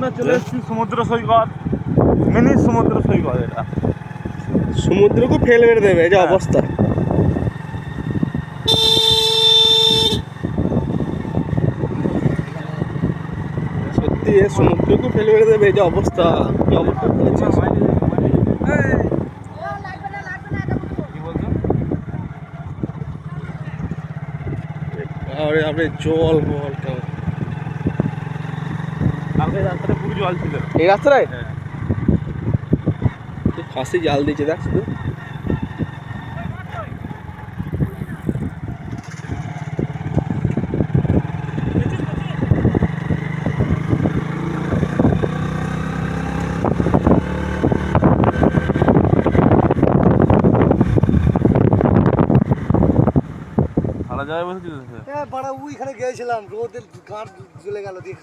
আমরা চলে এসেছি সমুদ্র সৈকত মিনি সমুদ্র সৈকত এটা। সমুদ্রকে ফেল মেরে দেবে এই যে হ্যাঁ। অবস্থা। সত্যি এ সমুদ্রকে ফেলে মেরে দেবে এই যে অবস্থা। কি অবস্থা করেছে? বলছো আরে জল বল কেমন এই রাস্তায় হ্যাঁ। ফাঁসি জাল দিয়েছে দেখ শুধু। ভালো জায়গায় বসেছিস বাড়া ওইখানে গিয়েছিলাম। রোদের গাঁট জ্বলে গেল দিয়ে